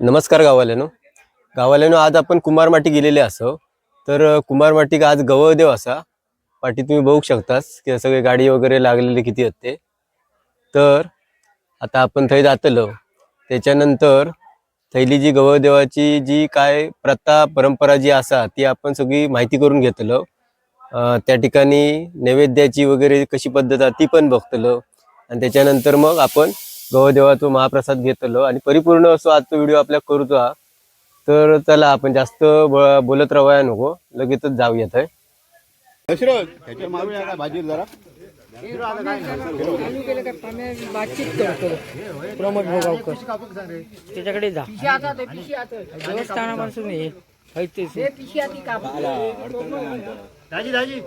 नमस्कार गावाल्यानो. गावाल्यानो आज आपण कुमारमाटी गेलेले असो. तर कुमार माटी आज गवळदेव असा. पाठी तुम्ही बघू शकतास की सगळे गाडी वगैरे लागलेले किती असते तर आता आपण थंय जातलो. त्याच्यानंतर थैली जी गवळदेवाची जी काय प्रथा परंपरा जी असा ती आपण सगळी माहिती करून घेतलो. त्या ठिकाणी नैवेद्याची वगैरे कशी पद्धत आहे ती पण बघतलो. आणि त्याच्यानंतर मग आपण गवदेवाचो महाप्रसाद घेतलो आणि परिपूर्ण असो आजचा व्हिडिओ आपल्या करूचो हा. तर चला आपण जास्त बोलत राहायला नको. लगेचच जाऊयात आहे दशरथ त्याच्या मागूया का भाजी जरा? बातचीत करतो प्रमोद भोगावकर त्याच्याकडे जा देवस्थानापासून ये. हैतेच दाजी दाजी.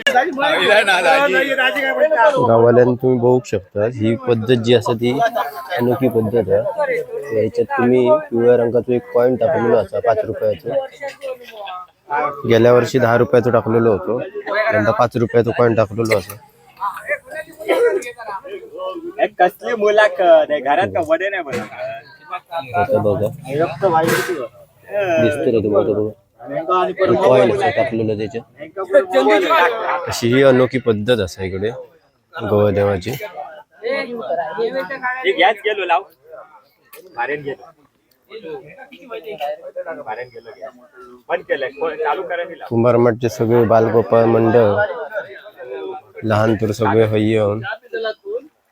गावाल्यान गावाल्यानं तुम्ही बघू शकता ही पद्धत जी असा ती अनोखी पद्धत आहे. याच्यात तुम्ही पिवळ्या रंगाचा एक पॉइंट टाकलेलो असा पाच रुपयाचं. गेल्या वर्षी दहा रुपयाचं टाकलेलो होतो यंदा पाच रुपयाचं पॉइंट टाकलेलो असं कसली मुलाखत? आहे घरात का वडे नाही त्याच्यात. अशी ही अनोखी पद्धत असा इकडे गवदेवाची गॅस गेलो लाव. मारेन गेलो. कुंभारमठचे सगळे बालगोपाळ मंडळ लहान तर सगळे हय येऊन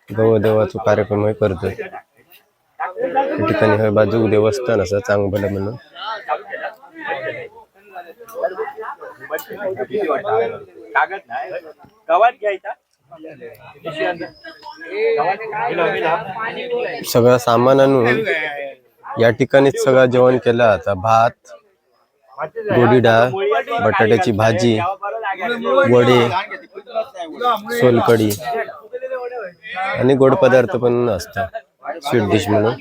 गवदेवाचा कार्यक्रम हे करतोय. त्या ठिकाणी हय बाजूक देवस्थान असं चांगलं म्हणून. सगळं सामान आणून या ठिकाणीच सगळं जेवण केलं. आता भात गोडी डाळ बटाट्याची भाजी वडे सोलकडी आणि गोड पदार्थ पण. असतात. स्वीट डिश म्हणून.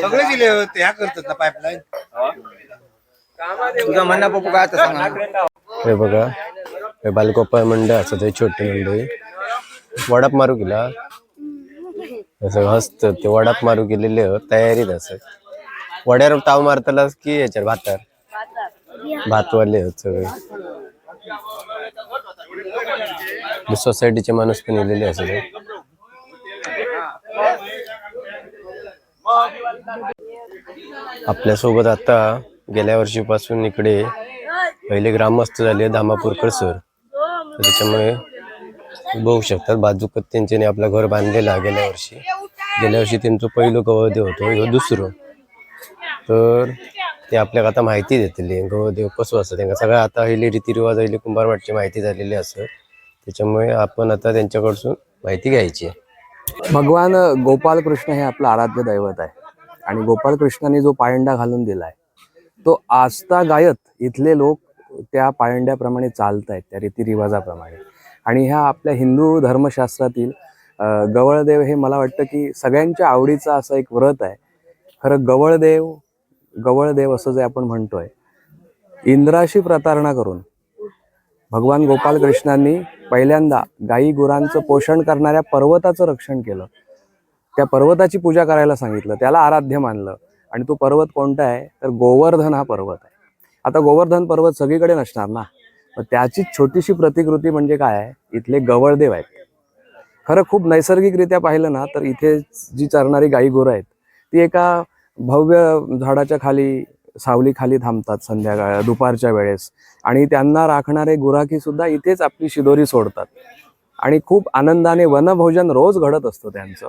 सगळे दिले होते ह्या करतात ना पाईपलाईन तुझा म्हणणं पप्पू काय आता सांगा हे बघा हे बालगोपाळ मंडळ असं ते छोटे मंडळी. वडाप मारू गेला असं हसत ते वडाप मारू गेलेले हो, तयारीत असं. वड्यावर ताव मारतलास की याच्यावर भातार भातवाले सगळे. सोसायटीचे माणूस पण येलेले असं आपल्यासोबत आता गेल्या वर्षीपासून इकडे पहिले ग्रामस्थ झाले धामापूरकर सर. त्याच्यामुळे बघू शकतात. बाजूकत त्यांच्याने आपलं घर बांधलेलं आहे गेल्या वर्षी. गेल्या वर्षी त्यांचं पहिलं गवदेव होतो ह्यो दुसरं. तर ते आपल्याला आता माहिती देतली. गवदेव कसं असतं त्यांना सगळं आता आताहिले रीतिरिवाज अहिले कुंभारवाटची माहिती झालेली असं. त्याच्यामुळे आपण आता त्यांच्याकडसून माहिती घ्यायची भगवान गोपाल कृष्ण हे आपलं आराध्य दैवत आहे. आणि गोपाल कृष्णाने जो पायंडा घालून दिलाय तो आस्था गायत इथले लोक त्या पायंड्याप्रमाणे चालत आहेत त्या रीतिरिवाजाप्रमाणे. आणि ह्या आपल्या हिंदू धर्मशास्त्रातील गवळदेव हे मला वाटतं की सगळ्यांच्या आवडीचा असं एक व्रत आहे. खरं गवळदेव गवळदेव असं जे आपण म्हणतोय इंद्राशी प्रतारणा करून भगवान गोपाल कृष्णांनी पहिल्यांदा गाई गुरांचं पोषण करणाऱ्या पर्वताचं रक्षण केलं. त्या पर्वताची पूजा करायला सांगितलं त्याला आराध्य मानलं. आणि तो पर्वत कोणता आहे? तर गोवर्धन हा पर्वत आहे. आता गोवर्धन पर्वत सगळीकडे नसणार ना? त्याची छोटीशी प्रतिकृती म्हणजे काय आहे? इथले गवळदेव आहेत. खरं खूप नैसर्गिकरित्या पाहिलं ना तर इथे जी चरणारी गाई गोरं आहेत ती एका भव्य झाडाच्या खाली सावली खाली थांबतात संध्याकाळ दुपारच्या वेळेस. आणि त्यांना राखणारे गुराखी सुद्धा इथेच आपली शिदोरी सोडतात. आणि खूप आनंदाने वनभोजन रोज घडत असतं त्यांचं.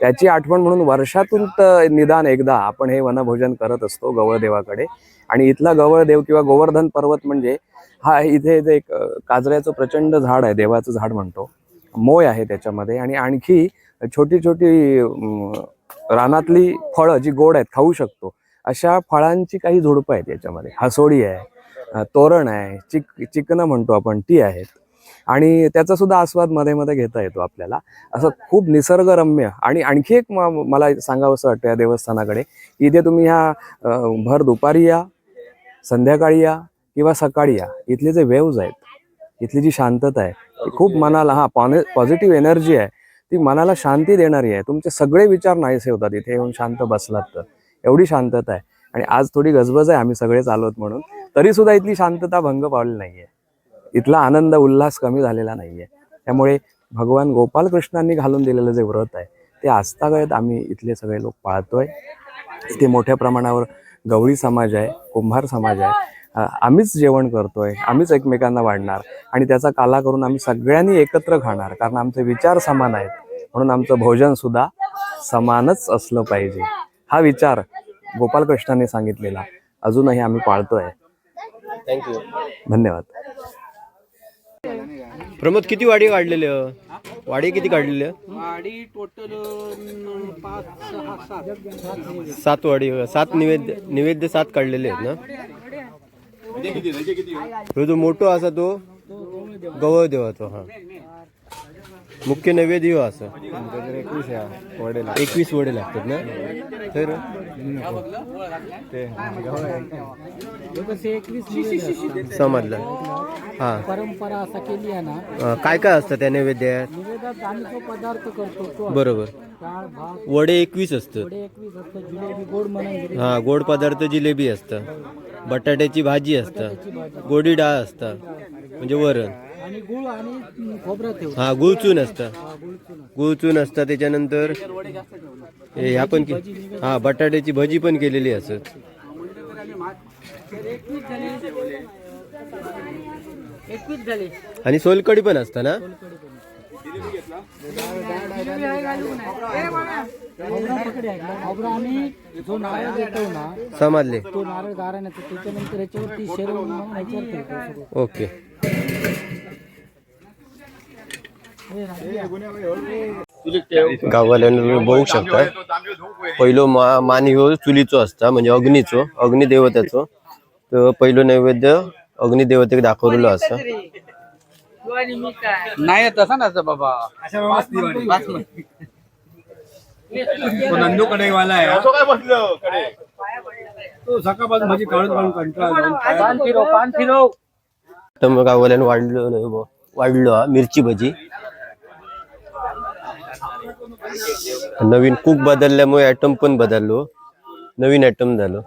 त्याची आठवण म्हणून वर्षातून निदान एकदा आपण हे वनभोजन करत असतो गवळदेवाकडे. आणि इथला गवळदेव किंवा गोवर्धन पर्वत म्हणजे हा इथे इथे एक काजऱ्याचं प्रचंड झाड आहे देवाचं झाड म्हणतो. मोय आहे त्याच्यामध्ये आणि आणखी छोटी छोटी रानातली फळं जी गोड आहेत खाऊ शकतो. अशा फळांची काही झुडपं आहेत याच्यामध्ये. हसोडी आहे तोरण आहे चिक चिकनं म्हणतो आपण ती आहेत. आणि त्याचा सुद्धा आस्वादमध्ये मध्ये घेता येतो आपल्याला. असं खूप निसर्गरम्य आणि आणखी एक मला मला सांगावंसं वाटतं या देवस्थानाकडे इथे तुम्ही ह्या भर दुपारी या संध्याकाळी या किंवा सकाळी या. इथले जे वेव्ज आहेत इथली जी शांतता आहे ती खूप मनाला हा पॉझिटिव्ह एनर्जी आहे. ती मनाला शांती देणारी आहे. तुमचे सगळे विचार नाहीसे होतात. इथे येऊन शांत बसलात तर. एवढी शांतता आहे. आणि आज थोडी गजबज आहे. आम्ही सगळेच आलोत म्हणून. तरी सुद्धा इथली शांतता भंग पावली नाहीये. इथला आनंद उल्हास कमी झालेला नाहीये. त्यामुळे भगवान गोपालकृष्णांनी घालून दिलेलं जे व्रत आहे ते आस्थागत आम्ही इथले सगळे लोक पाळतोय. इथे मोठ्या प्रमाणावर गवळी समाज आहे कुंभार समाज आहे. आम्हीच जेवण करतोय आम्हीच एकमेकांना वाढणार आणि त्याचा काला करून आम्ही सगळ्यांनी एकत्र खाणार कारण आमचे विचार समान आहेत. म्हणून आमचं भोजन सुद्धा समानच असलं पाहिजे. हा विचार गोपालकृष्णांनी सांगितलेला. अजूनही आम्ही पाळतोय. थँक्यू धन्यवाद. प्रमोद किती वाडी काढलेले वाडी किती काढलेले वाडी टोटल पाच सहा सात. सात वाडी सात निवेद्य निवेद्य सात काढलेले आहेत ना? तो जो मोठो असा तो? गवळ देवाचो हा. मुख्य नैवेद्य असा. एकवीस वडे लागतात ना? तर? एकवीस समजलं. हा. परंपरा असा केली आहे ना अं, काय काय असतं त्या नैवेद्यात निवेदात आम्ही जो पदार्थ करतो तो बरोबर. डाळ भात वडे एकवीस असतात वडे एकवीस असतं जिलेबी गोड म्हणून हा गोड पदार्थ जिलेबी असतं. बटाट्याची भाजी असतं. गोडी डाळ असतं. म्हणजे वरण. आणि गुळ आणि खोबरं हा गुळचून असतं. गुळचून असतं. त्याच्यानंतर हे ह्या पण के- हा बटाट्याची भजी पण केलेली असत एकवीस झाले आणि सोलकडी पण असतं ना? समजले. तो नारळ गाराण्याचा त्याच्यानंतर याच्यावरती शेरवून मग ह्याच्यावर ओके. गावाल्यानं बघू शकता. पहिलो मा मान ह्यो चुलीचो असता म्हणजे अग्नीचो अग्निदेवताचो. तर पहिलो नैवेद्य अग्निदेवतेक दाखवलेलो असा. नाही तसा नसतं बाबा. तो नंदू कडेवाला आहे. असं काय बसलं? कडे. तो सकाळपासून माझी काढून काढून कंटाळा आला. पान फिरव पान फिरव. तर मग गावाल्यानं वाढलो नाही. वाढलो हा मिरची भजी. नवीन कुक बदलल्यामुळे ऍटम पण बदललो. नवीन ऍटम झालो.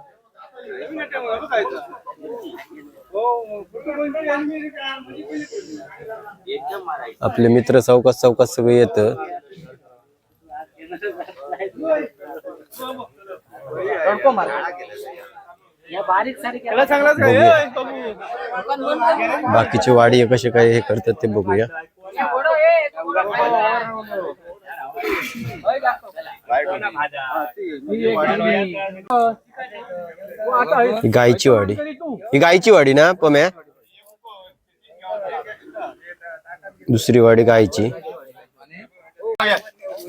आपले मित्र चौकात चौकात सगळे येत. बारीक सारीक बाकीचे वाडी कसे काय हे करतात ते बघूया. ही गायची वाडी. ही गायची वाडी ना पम्या? दुसरी वाडी गायची.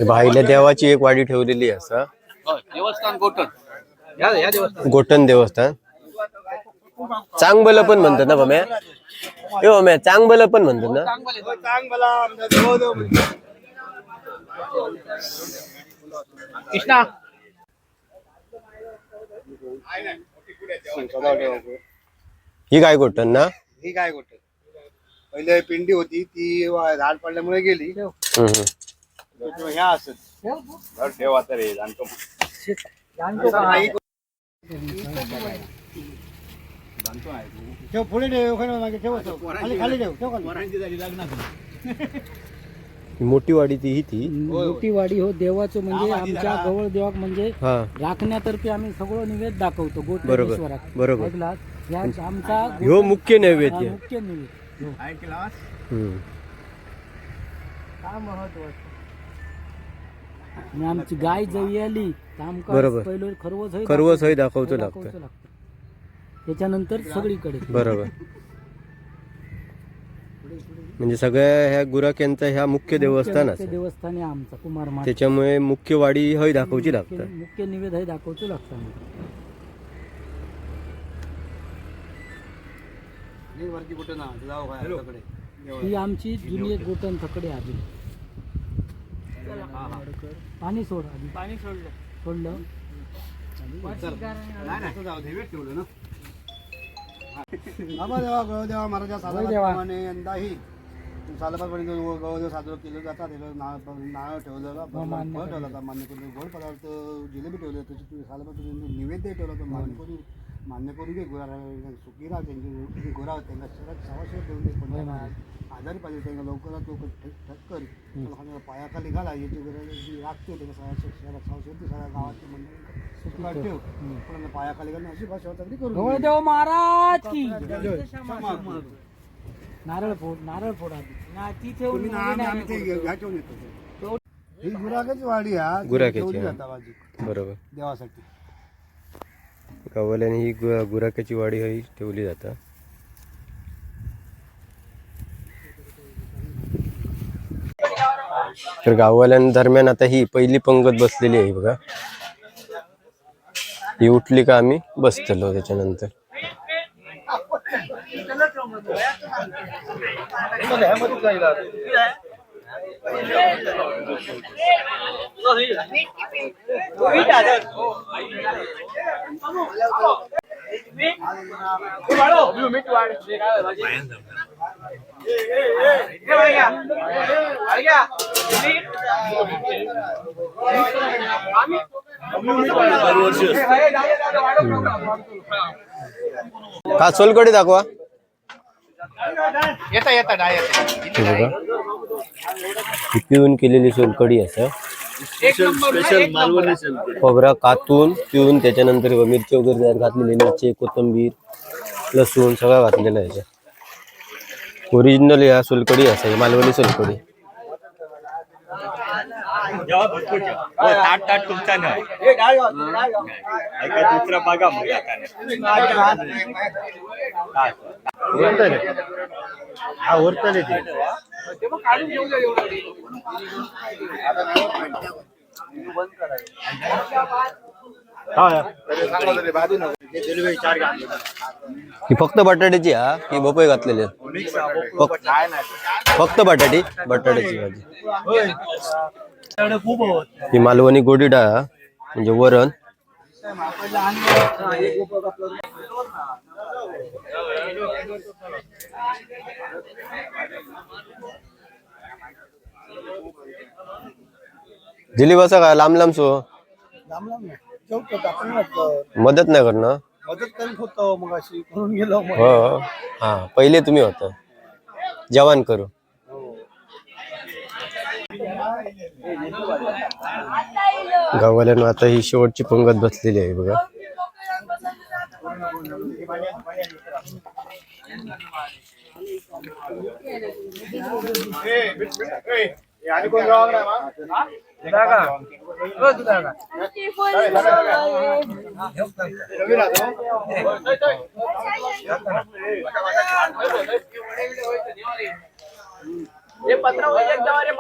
भाईला देवाची एक वाडी ठेवलेली आहे असा. देवस्थान गोटन या या देवस्थान. गोटन देवस्थान. चांगबल पण म्हणतात ना पम्या? हे पम्या चांगबल पण म्हणतात ना. सांग मला आमचा देव देव म्हणतो. कृष्णा. ही काय गोटन ना? ही काय गोष्ट पहिले पिंडी होती ती वा- झाड पडल्यामुळे गेली. हम्म, हम्म. त्याच्यामुळे ह्या असत घर ठेव आता रे जाणतो. ठेव पुढे ठेव खाली मागे ठेव असं. खाली खाली ठेव ठेव खाली. ही मोठी वाडी ती ही ती मोठी वाडी हो देवाचं म्हणजे आमच्या गवळ देवाक म्हणजे हा राखण्यातर्फे आम्ही सगळं निवेद दाखवतो बरोबर बरोबर ऐकलात? ह्या आमचा ह्यो मुख्य हा, नैवेद्य मुख्य निवेद हो. हम्म. काय महत्वाचं आणि आमची गाय जवी आली तर आमका बरोबर. पहिलं खरवस हय खरवस हय दाखवतो लागतं लागतं. त्याच्यानंतर सगळीकडे. बरोबर. म्हणजे सगळ्या ह्या गुराख्यांचा ह्या मुख्य देवस्थान असं देवस्थान आहे आमचा कुमार माता. त्याच्यामुळे मुख्य वाडी हय दाखवची मुख्य लागतं मुख्य निवेद हय दाखवतो लागतं हे ना ही आमची जुनी एक गोटन थकडे आधी. पाणी सोड आधी. पाणी सोडलं. सोडलं. बाबा देवा गवदेवा महाराजा. साधाप्रमाणे यंदाही सालाबादपर्यंत गवदेव साजरा केलं जातात नाव ठेवलेलं फळ ठेवलं होतं मान्य करून गोड पदार्थ जिलेबी ठेवले त्याची तुम्ही सालाबादपर्यंत निवेद्य ठेवलं होतं मान्य करून मान्य करून घे गुरा सुखी राहा त्यांची गुरा त्यांना शहरात सवाशे ठेवून दे पण. आजारी पाहिजे त्यांना लवकरात लवकर ठक- ठक्कर लोकांना पायाखाली घाला याची गरज जी लागते त्यांना सगळ्या शहरात सहाशे सगळ्या गावातली मंडळी ठेव. पण पायाखाली घालणं अशी भाषा करून घे. गवळदेव महाराज. नारळ फोड नारळ फोड आधी. ना ती तुम्ही ठेवून ही वाडी हा बाजू बरोबर. देवासाठी. गावाल्याने ही गु- गुराख्याची वाडी ही ठेवली जातं. तर गाववाल्यांदरम्यान आता ही पहिली पंगत बसलेली आहे बघा. ही उठली का आम्ही? बसतलो त्याच्यानंतर. का सोलकडी दाखवा. येता येता डायरेक्ट. हे पिळून केलेली सोलकडी असं. खोबरा कातून पिळून त्याच्यानंतर मिरची वगैरे त्यात घातलेली मिरची कोथिंबीर लसूण सगळं घातलेलं आहे ओरिजिनल या सोलकडी असं ही मालवणी सोलकडी जेव्हा भरपूर जेवा. हो, ताट ताट तुमचा नाही. ऐका दुसरा बघा मग आता. नाही. हा ते. ही फक्त बटाट्याची हा की बपई घातलेली. फक्त बटाटी. बटाट्याची भाजी. ही मालवणी गोडी डाळ म्हणजे वरण. दिली बसा काय लांब लांब सो. मदत नाही करणं मदत करीत होतो मग अशी करून गेलो हो. हा पहिले तुम्ही होता. जवान करू. गावाल्यानं आता ही शेवटची पंगत बसलेली आहे बघा. आणि कोण गावाकडे आहे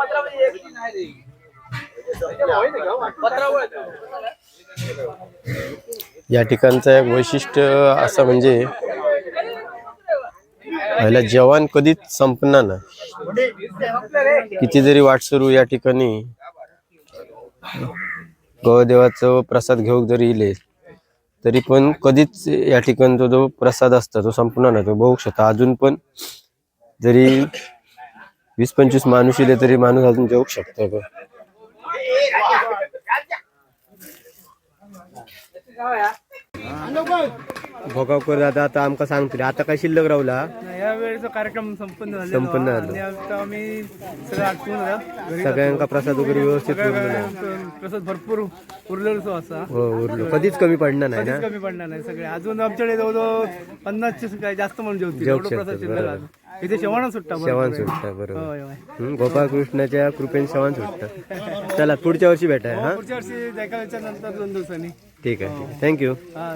पत्र या ठिकाणचं एक वैशिष्ट्य असं म्हणजे पहिला जवान कधीच संपणार नाही. किती जरी वाट सुरू या ठिकाणी गवदेवाचं प्रसाद घेऊ जरी इले तरी पण कधीच या ठिकाणचा जो प्रसाद असतो तो संपणार नाही तो बघू शकता. अजून पण जरी वीस पंचवीस माणूस इले तरी माणूस अजून जेवू शकतो बघ. भोगावकर दादा आता आमका सांगतले आता काय शिल्लक राहुला या वेळेचा कार्यक्रम संपन्न झालेला संपन्न. झालो. आणि आता आम्ही सगळं आटपून झालं. घरी सगळ्यांका प्रसाद वगैरे व्यवस्थित उरलेला. प्रसाद भरपूर उरलेलो असा हो उरलो कधीच कमी पडणार नाही ना कमी पडणार नाही सगळे अजून आमच्याकडे जवळजवळ पन्नासचे काय जास्त म्हणून जेवतील जेवू एवढं प्रसाद शिल्लक बरोबर. आहे. इथे शेवणा सुट्टा शेवान. सुटतं बरोबर. होय. हम्म, गोपाळकृष्णाच्या कृपेने शेवान सुटतं चला पुढच्या वर्षी भेटाय हा? पुढच्या वर्षी देखाव्याच्या नंतर दोन दिवसांनी. ठीक आहे थँक्यू हा.